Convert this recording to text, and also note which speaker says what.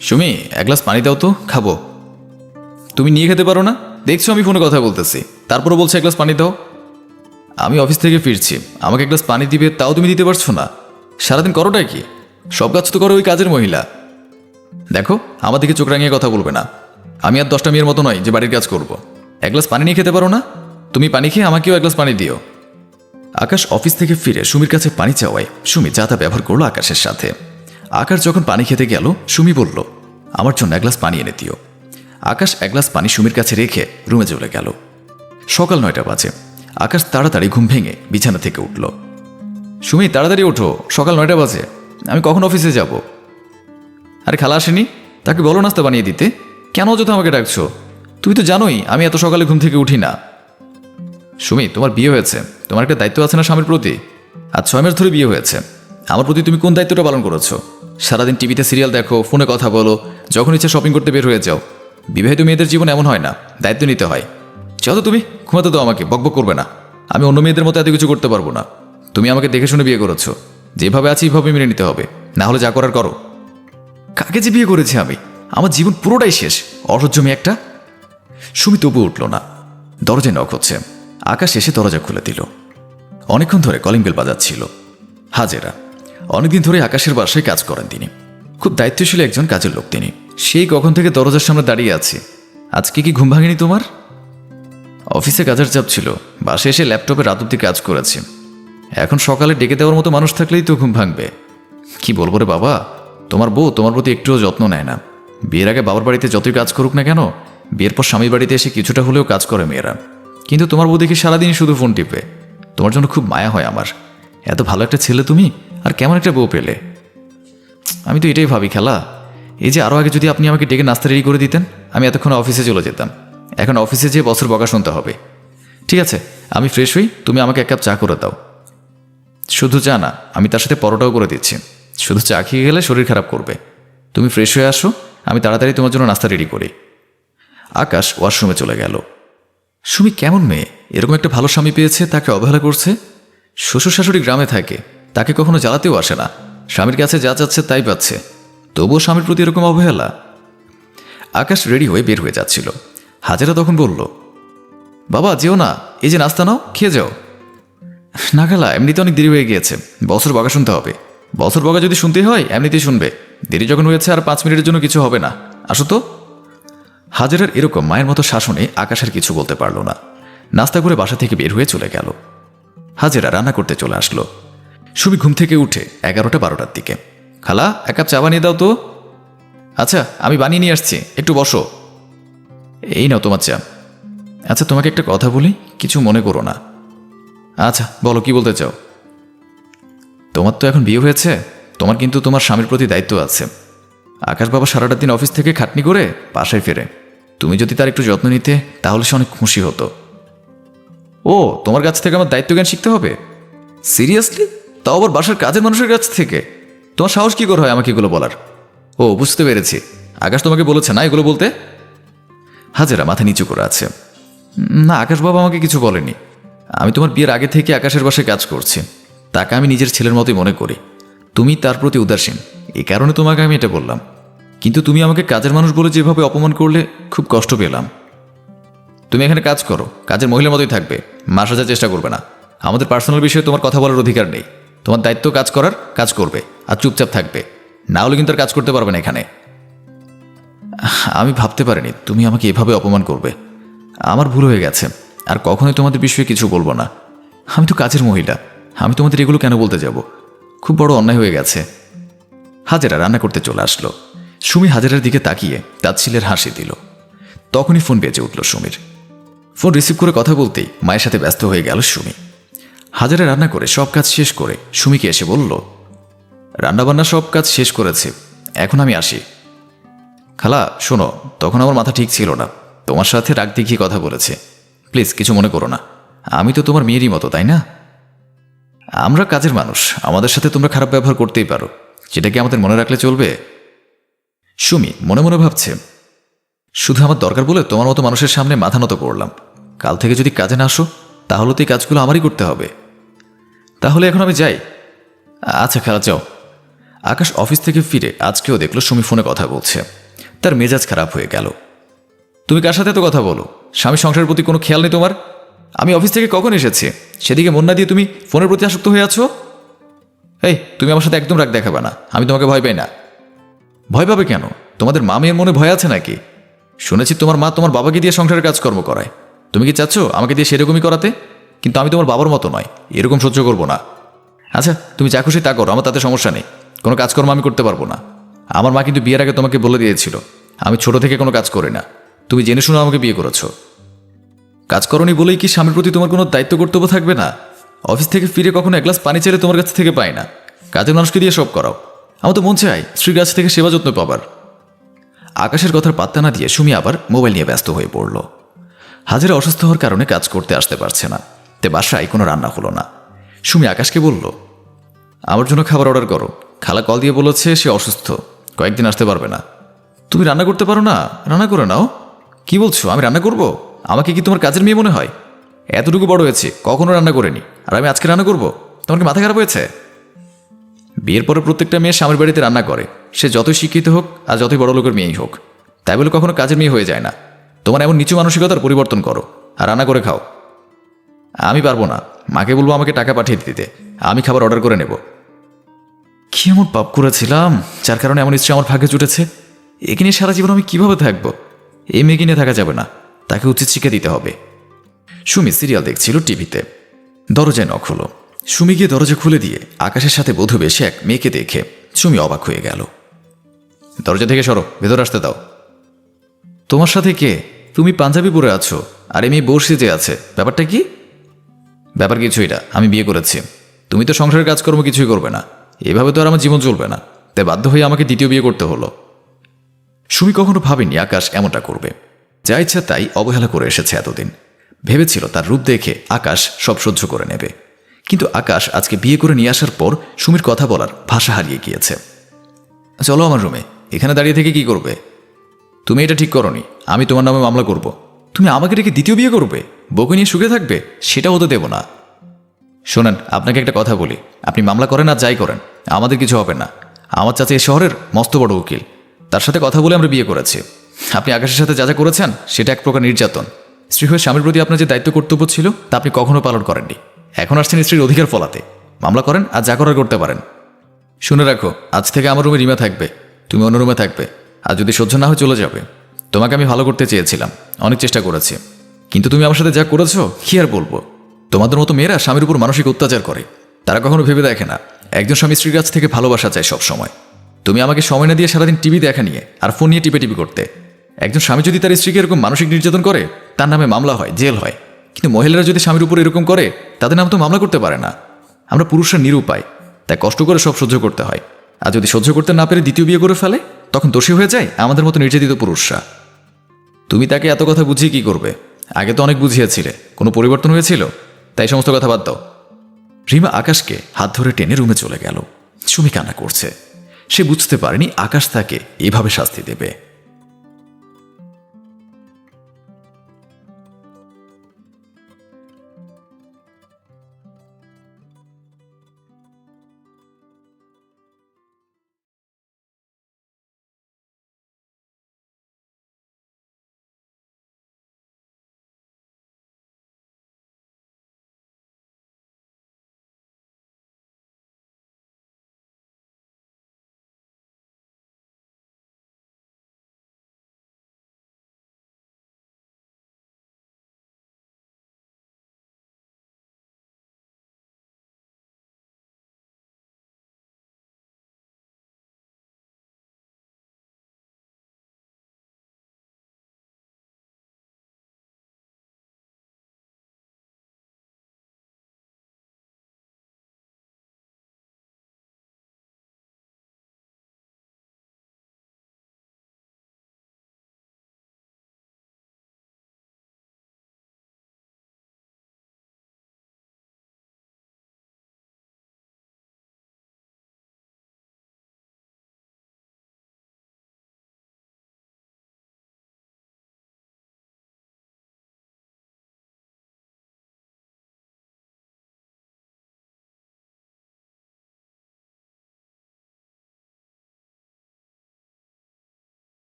Speaker 1: সুমি, এক গ্লাস পানি দাও তো, খাব। তুমি নিয়ে খেতে পারো না? দেখছ আমি ফোনে কথা বলতেছি। তারপরে বলছে এক গ্লাস পানি দাও। আমি অফিস থেকে ফিরছি। আমাকে এক গ্লাস পানি দিবে, তাও তুমি দিতে পারছ না। সারাদিন করোটাই কি? সব কাজ তো করো ওই কাজের মহিলা। দেখো, আমার দিকে চোখ রাঙিয়ে কথা বলবে না। আমি আর দশটা মেয়ের মতো নয় যে বাড়ির কাজ করব। এক গ্লাস পানি নিয়ে খেতে পারো না? তুমি পানি খেয়ে আমাকেও এক গ্লাস পানি দিও। আকাশ অফিস থেকে ফিরে সুমির কাছে পানি চাওয়ায় সুমি যা তা ব্যবহার করল আকাশের সাথে। আকাশ যখন পানি খেতে গেল, সুমি বলল, আমার জন্য এক গ্লাস পানি এনে দিও। আকাশ এক গ্লাস পানি সুমির কাছে রেখে রুমে চলে গেল। সকাল নয়টা বাজে। আকাশ তাড়াতাড়ি ঘুম ভেঙে বিছানা থেকে উঠল। সুমি, তাড়াতাড়ি ওঠো, সকাল নয়টা বাজে। আমি কখন অফিসে যাব? আরে, খালা আসেনি? তাকে বলো নাস্তা বানিয়ে দিতে। কেন অযথা আমাকে ডাকছো? তুই তো জানোই, আমি এত সকালে ঘুম থেকে উঠি না। সুমি, তোমার বিয়ে হয়েছে। তোমার একটা দায়িত্ব আছে না স্বামীর প্রতি? আর ছয় মাস ধরে বিয়ে হয়েছে। আমার প্রতি তুমি কোন দায়িত্বটা পালন করেছ? সারাদিন টিভিতে সিরিয়াল দেখো, ফোনে কথা বলো, যখন ইচ্ছা শপিং করতে বের হয়ে যাও। বিবাহিত মেয়েদের জীবন এমন হয় না, দায়িত্ব নিতে হয়। চলো তুমি, ঘুমাতে দাও আমাকে, বকবক করবে না। আমি অন্য মেয়েদের মতো এত কিছু করতে পারব না। তুমি আমাকে দেখে শুনে বিয়ে করেছ। যেভাবে আছি এইভাবে মেনে নিতে হবে। না হলে যা করার করো। কাকে যে বিয়ে করেছি আমি? আমার জীবন পুরোটাই শেষ। অসহ্য মেয়ে একটা। সুমি তবু উঠল না। দরজায় নখ হচ্ছে। আকাশ এসে দরজা খুলে দিল। অনেকক্ষণ ধরে কলিং বেল বাজাচ্ছিল। হাজেরা। অনেকদিন ধরে আকাশের বাসায় কাজ করেন তিনি। খুব দায়িত্বশীল একজন কাজের লোক তিনি। সেই কখন থেকে দরজার সামনে দাঁড়িয়ে আছে। আজকে কি ঘুম ভাঙেনি তোমার? অফিসে কাজের চাপ ছিল। বাসে এসে ল্যাপটপে রাত অব্দি কাজ করেছি। এখন সকালে ডেকে দেওয়ার মতো মানুষ থাকলেই তো ঘুম ভাঙবে। কি বলব রে বাবা? তোমার বউ তোমার প্রতি একটুও যত্ন নেয় না। বিয়ের আগে বাবার বাড়িতে যতই কাজ করুক না কেন, বিয়ের পর স্বামীর বাড়িতে এসে কিছুটা হলেও কাজ করে মেয়েরা। কিন্তু তোমার বউ দেখি সারাদিন শুধু ফোন টিপে। তোমার জন্য খুব মায়া হয় আমার। এত ভালো একটা ছেলে তুমি? আর কেমন একটা বউ পেলে? আমি তো এটাই ভাবি, খেলা। এই যে আরও আগে যদি আপনি আমাকে ডেকে নাস্তা রেডি করে দিতেন, আমি এতক্ষণ অফিসে চলে যেতাম। এখন অফিসে যেয়ে বছর বকা শুনতে হবে। ঠিক আছে, আমি ফ্রেশ হই, তুমি আমাকে এক কাপ চা করে দাও। শুধু চা না, আমি তার সাথে পরোটাও করে দিচ্ছি। শুধু চা খেয়ে গেলে শরীর খারাপ করবে। তুমি ফ্রেশ হয়ে আসো, আমি তাড়াতাড়ি তোমার জন্য নাস্তা রেডি করি। আকাশ ওয়াশরুমে চলে গেল। সুমি কেমন মেয়ে? এরকম একটা ভালো স্বামী পেয়েছে, তাকে অবহেলা করছে? শ্বশুর শাশুড়ি গ্রামে থাকে তাকে কখনো জ্বালাতেও আসে না। স্বামীর কাছে যা চাচ্ছে তাই পাচ্ছে। তবুও স্বামীর প্রতি এরকম অবহেলা। আকাশ রেডি হয়ে বের হয়ে যাচ্ছিল। হাজেরা তখন বলল, বাবা, যেও না। এই যে নাস্তা নাও, খেয়ে যাও। না খেলা, এমনিতে অনেক দেরি হয়ে গিয়েছে। বছর বকা শুনতে হবে। বছর বকা যদি শুনতে হয়, এমনিতেই শুনবে। দেরি যখন হয়েছে আর পাঁচ মিনিটের জন্য কিছু হবে না। আসো তো। হাজারের এরকম মায়ের মতো শাসনে আকাশের কিছু বলতে পারল না। নাস্তা করে বাসা থেকে বের হয়ে চলে গেল। হাজেরা রান্না করতে চলে আসলো। সুমি ঘুম থেকে উঠে এগারোটা বারোটার দিকে। খালা, এক কাপ চা বানিয়ে দাও তো। আচ্ছা আমি বানিয়ে নিয়ে আসছি। একটু বসো। এই নাও তোমার চা। আচ্ছা তোমাকে একটা কথা বলি, কিছু মনে করো না। আচ্ছা বলো, কি বলতে চাও? তোমার তো এখন বিয়ে হয়েছে, তোমার কিন্তু তোমার স্বামীর প্রতি দায়িত্ব আছে। আকাশ বাবা সারাটা দিন অফিস থেকে খাটনি করে বাসায় ফেরে। তুমি যদি তার একটু যত্ন নিতে, তাহলে সে অনেক খুশি হতো। ও, তোমার কাছ থেকে আমার দায়িত্ব জ্ঞান শিখতে হবে? সিরিয়াসলি? তাও আবার বাসার কাজের মানুষের কাছ থেকে? তোমার সাহস কি করে হয় আমাকে এগুলো বলার? ও, বুঝতে পেরেছি। আকাশ তোমাকে বলেছে না এগুলো বলতে? হাজেরা মাথা নিচু করে আছে। না, আকাশ বাবা আমাকে কিছু বলেনি। আমি তোমার বিয়ের আগে থেকে আকাশের বাসায় কাজ করছি। তাকে আমি নিজের ছেলের মতোই মনে করি। তুমি তার প্রতি উদাসীন। এই কারণে তোমাকে আমি এটা বললাম। কিন্তু তুমি আমাকে কাজের মানুষ বলে যেভাবে অপমান করলে খুব কষ্ট পেলাম। তুমি এখানে কাজ করো। কাজের মহিলার মতোই থাকবে। মা সাজার চেষ্টা করবে না। আমাদের পার্সোনাল বিষয়ে তোমার কথা বলার অধিকার নেই। তোমার দায়িত্ব কাজ করার কাজ করবে আর চুপচাপ থাকবে। না হলে কিন্তু আর কাজ করতে পারবে না এখানে। আমি ভাবতে পারিনি তুমি আমাকে এভাবে অপমান করবে। আমার ভুল হয়ে গেছে। আর কখনোই তোমাদের বিষয়ে কিছু বলব না। আমি তো কাজের মহিলা। আমি তোমাদের এগুলো কেন বলতে যাব? খুব বড় অন্যায় হয়ে গেছে। হাজেরা রান্না করতে চলে আসলো। সুমি হাজেরার দিকে তাকিয়ে তাচ্ছিলের হাসি দিল। তখনই ফোন বেজে উঠল সুমির। ফোন রিসিভ করে কথা বলতেই মায়ের সাথে ব্যস্ত হয়ে গেল সুমি। হাজারে রান্না করে, সব কাজ শেষ করে, সুমিকে এসে বলল, রান্নাবান্না সব কাজ শেষ করেছে, এখন আমি আসি। খালা, শোনো, তখন আমার মাথা ঠিক ছিল না। তোমার সাথে রাগ দেখিয়ে কথা বলেছে। প্লিজ, কিছু মনে করো না। আমি তো তোমার মেয়েরই মতো, তাই না? আমরা কাজের মানুষ, আমাদের সাথে তোমরা খারাপ ব্যবহার করতেই পারো। সেটা কি আমাদের মনে রাখলে চলবে? সুমি মনে মনে ভাবছে, শুধু আমার দরকার বলে তোমার মতো মানুষের সামনে মাথা নত করলাম। কাল থেকে যদি কাজে না আসো, তাহলে তো এই কাজগুলো আমারই করতে হবে। তাহলে এখন আমি যাই। আচ্ছা খেলা, যাও। আকাশ অফিস থেকে ফিরে আজকেও দেখল সুমি ফোনে কথা বলছে। তার মেজাজ খারাপ হয়ে গেল। তুমি কার সাথে এত কথা বলো? স্বামী সংসারের প্রতি কোনো খেয়াল নেই তোমার? আমি অফিস থেকে কখন এসেছি? সেদিকে মন না দিয়ে তুমি ফোনের প্রতি আসক্ত হয়ে আছো? এই, তুমি আমার সাথে একদম রাগ দেখাবে না। আমি তোমাকে ভয় পাই না। ভয় পাবে কেন? তোমাদের মা মেয়ের মনে ভয় আছে নাকি? শুনেছি তোমার মা তোমার বাবাকে দিয়ে সংসারের কাজকর্ম করায়। তুমি কি চাচ্ছ আমাকে দিয়ে সেরকমই করাতে? কিন্তু আমি তোমার বাবার মতো নয়। এরকম সহ্য করব না। আচ্ছা তুমি যা খুশি তা করো, আমার তাতে সমস্যা নেই। কোনো কাজকর্ম আমি করতে পারব না। আমার মা কিন্তু বিয়ের আগে তোমাকে বলে দিয়েছিল। আমি ছোট থেকে কোনো কাজ করি না। তুমি জেনে শুনে আমাকে বিয়ে করেছ। কাজ করনি বলেই কি স্বামীর প্রতি তোমার কোনো দায়িত্ব কর্তব্য থাকবে না? অফিস থেকে ফিরে কখনো এক গ্লাস পানি চাইলে তোমার কাছ থেকে পাই না। কাজের মানুষকে দিয়ে সব করাও। আমার তো মন চাই স্ত্রীর কাছ থেকে সেবা যত্ন পাবার। আকাশের কথার পাত্তা না দিয়ে সুমি আবার মোবাইল নিয়ে ব্যস্ত হয়ে পড়ল। হাজিরা অসুস্থ হওয়ার কারণে কাজ করতে আসতে পারছে না। তে বাসায় কোনো রান্না হলো না। সুমি আকাশকে বলল, আমার জন্য খাবার অর্ডার করো। খালা কল দিয়ে বলেছে সে অসুস্থ। কয়েকদিন আসতে পারবে না। তুমি রান্না করতে পারো না? রান্না করে নাও। কি বলছো? আমি রান্না করব? আমাকে কি তোমার কাজের মেয়ে মনে হয়? এতটুকু বড় হয়েছে, কখনো রান্না করিনি। আর আমি আজকে রান্না করব? তোমার কি মাথা খারাপ হয়েছে? বিয়ের পরে প্রত্যেকটা মেয়ে স্বামীর বাড়িতে রান্না করে। সে যতই শিক্ষিত হোক আর যতই বড় লোকের মেয়েই হোক। তাই বলে কখনো কাজের মেয়ে হয়ে যায় না। তোমার এমন নিচু মানসিকতার পরিবর্তন করো। আর রান্না করে খাও। আমি পারব না। মাকে বলব আমাকে টাকা পাঠিয়ে দিতে। আমি খাবার অর্ডার করে নেব। কি এমন পাপ করেছিলাম, যার কারণে এমন স্ত্রী আমার ভাগ্যে জুটেছে একে নিয়ে সারা জীবন আমি কীভাবে থাকব? এই মেয়েকে নিয়ে থাকা যাবে না। তাকে উচিত শিক্ষা দিতে হবে। সুমি সিরিয়াল দেখছিল টিভিতে। দরজায় নখ হলো। সুমি গিয়ে দরজা খুলে দিয়ে আকাশের সাথে বধূ বেশে এক মেয়েকে দেখে সুমি অবাক হয়ে গেল। দরজা থেকে সরো, ভেতর আসতে দাও। তোমার সাথে কে? তুমি পাঞ্জাবি পরে আছো, আর এই মেয়ে বসে যে আছে। ব্যাপারটা কি? ব্যাপার কিছুই না আমি বিয়ে করেছি। তুমি তো সংসারের কাজকর্ম কিছুই করবে না। এভাবে তো আর আমার জীবন চলবে না। তাই বাধ্য হয়ে আমাকে দ্বিতীয় বিয়ে করতে হলো। সুমি কখনো ভাবেনি আকাশ এমনটা করবে। যা ইচ্ছা তাই অবহেলা করে এসেছে এতদিন। ভেবেছিল তার রূপ দেখে আকাশ সব সহ্য করে নেবে। কিন্তু আকাশ আজকে বিয়ে করে নিয়ে আসার পর সুমির কথা বলার ভাষা হারিয়ে গিয়েছে। চলো আমার রুমে এখানে দাঁড়িয়ে থেকে কি করবে? তুমি এটা ঠিক করনি, আমি তোমার নামে মামলা করব। তুমি আমাকে রেখে দ্বিতীয় বিয়ে করবে? বউকে নিয়ে সুখে থাকবে? সেটা হতে দেব না। শোনেন, আপনাকে একটা কথা বলি। আপনি মামলা করেন আর যাই করেন, আমাদের কিছু হবে না। আমার চাচা এই শহরের মস্ত বড় উকিল। তার সাথে কথা বলে আমরা বিয়ে করেছি। আপনি আকাশের সাথে যা যা করেছেন, সেটা এক প্রকার নির্যাতন। স্ত্রী হয়ে স্বামীর প্রতি আপনার যে দায়িত্ব কর্তব্য ছিল, তা আপনি কখনো পালন করেননি। এখন আসছেন স্ত্রীর অধিকার ফলাতে। মামলা করেন আর যা করার করতে পারেন। শুনে রাখো, আজ থেকে আমার রুমে রিমা থাকবে। তুমি অন্য রুমে থাকবে। আর যদি সহ্য না হয় চলে যাবে। তোমাকে আমি ভালো করতে চেয়েছিলাম, অনেক চেষ্টা করেছি। কিন্তু তুমি আমার সাথে যা করেছ, কি আর বলব? তোমাদের মতো মেয়েরা স্বামীর উপর মানসিক অত্যাচার করে। তারা কখনো ভেবে দেখে না। একজন স্বামী স্ত্রীর কাছ থেকে ভালোবাসা চায় সব সময় তুমি আমাকে সময় না দিয়ে সারাদিন টিভি দেখা নিয়ে আর ফোন নিয়ে টিপে টিপি করতে। একজন স্বামী যদি তার স্ত্রীকে এরকম মানসিক নির্যাতন করে, তার নামে মামলা হয়, জেল হয়। কিন্তু মহিলারা যদি স্বামীর উপর এরকম করে, তাদের নাম তো মামলা করতে পারে না। আমরা পুরুষরা নিরুপায়, তাই কষ্ট করে সব সহ্য করতে হয়। আর যদি সহ্য করতে না পেরে দ্বিতীয় বিয়ে করে ফেলে, তখন দোষী হয়ে যায় আমাদের মতো নির্যাতিত পুরুষরা। তুমি তাকে এত কথা বুঝিয়ে কি করবে? আগে তো অনেক বুঝিয়েছিলে, কোনো পরিবর্তন হয়েছিল? তাই সমস্ত কথা বাদ দাও। রিমা আকাশকে হাত ধরে টেনে রুমে চলে গেল। সুমি কান্না করছে। সে বুঝতে পারেনি আকাশ তাকে এভাবে শাস্তি দেবে।